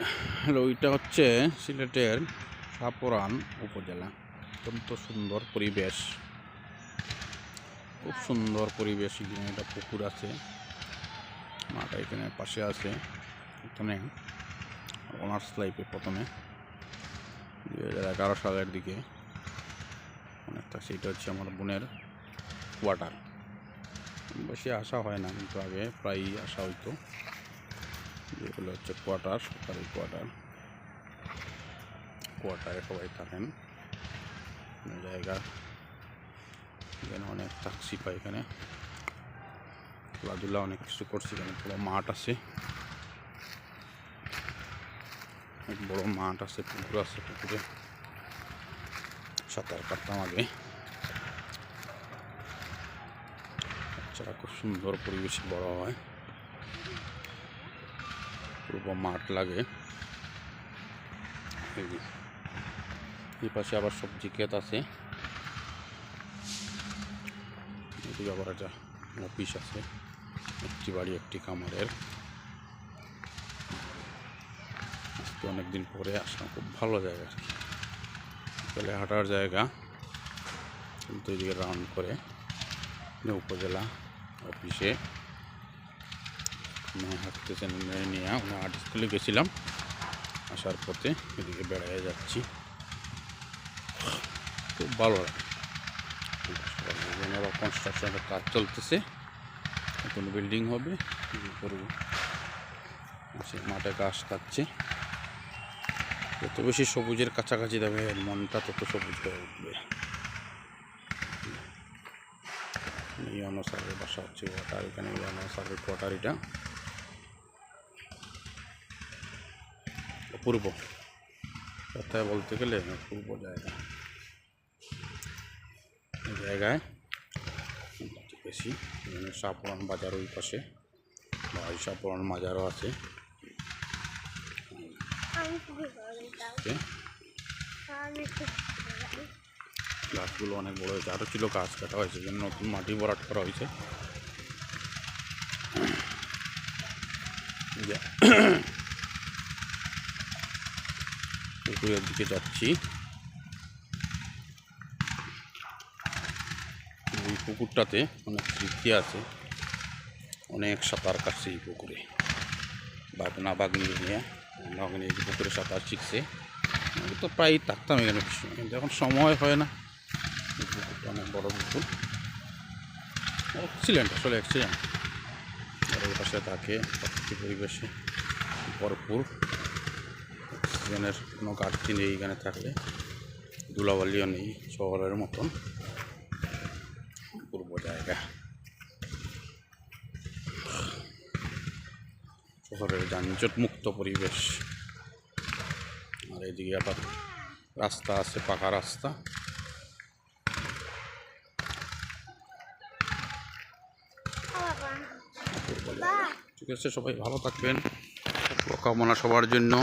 Hello এটা হচ্ছে সিলেটের সাপুরান উপজেলা। অত্যন্ত সুন্দর পরিবেশ। খুব সুন্দর পরিবেশ এখানে। একটা পুকুর আছে। মাটা এখানে পাশে আছে এখানে অনার্স লাইফে প্রথমে। দুই হাজার এগারো সালের দিকে। অনেকটা সেটা হচ্ছে আমার বোনের কোয়ার্টার। বেশি আসা হয় না, কিন্তু আগে প্রায়ই আসা হইতো। যেগুলো হচ্ছে কোয়ার্টার সরকারি কোয়ার্টার কোয়ার্টারে সবাই থাকেন। কোনো জায়গা এখানে অনেক ট্যাক্সি পাই এখানে। খেলাধুলা অনেক কিছু করছি এখানে, পুরো মাঠ আছে। অনেক বড় মাঠ আছে, পুকুর আছে পুকুরে। সাঁতার কাটতাম আগে। বাচ্চারা খুব সুন্দর পরিবেশে বড় হয়। পূর্ব মাঠ লাগে। এই পাশে আবার সবজি ক্ষেত আছে। আবার একটা অফিস আছে, একটি বাড়ি, একটি কামারের আজকে অনেকদিন পরে আসলাম, খুব ভালো জায়গা। আর কি বিকেলে হাঁটার জায়গা। কিন্তু এদিকে রাউন্ড করে, উপজেলা অফিসে। মেয়ে নিয়ে আর্ট স্কুলে গেছিলাম। আসার পথে এদিকে বেড়ায় যাচ্ছি। খুব ভালো লাগে। কনস্ট্রাকশনের কাজ চলতেছে। নতুন বিল্ডিং হবে। করব? সে মাঠে গাছ কাটছে যত বেশি সবুজের কাছাকাছি দেবে মনটা তত সবুজ হয়ে উঠবে। ইয়ানো সারের বাসা হচ্ছে ওয়াটার এখানে ইয়ানো এটা। পূর্ব কথায় বলতে গেলে অপূর্ব জায়গা। জায়গায় বেশি সাপুরান বাজার ওই পাশে। বা ওই সাপুরান বাজারও আছে গাছগুলো অনেক বড় হয়েছে আরও ছিল গাছ কাটা হয়েছে জন্য নতুন মাটি ভরাট করা হয়েছে এই যে পুকুরের দিকে যাচ্ছি। এই পুকুরটাতে অনেক স্মৃতি আছে। অনেক সাঁতার কাটছে এই পুকুরে। বাগনা বাগনি নিয়ে, বাগনি পুকুরে সাঁতার শিখছে। আমি তো প্রায় থাকতাম এখানে। এখন সময় হয় না, এই পুকুরটা অনেক বড় পুকুর। এক্সিলেন্ট আসলে অ্যাক্সিডেন্ট ওই পাশে থাকে পরিবেশে ভরপুর। অক্সিজেনের কোনো ঘাটতি নেই এখানে থাকলে। ধুলাবালিও নেই শহরের মতন। পূর্ব জায়গা। শহরের যানজট মুক্ত পরিবেশ। আর এদিকে আবার রাস্তা আছে পাকা রাস্তা। ঠিক আছে সবাই ভালো থাকবেন। শুভকামনা সবার জন্য।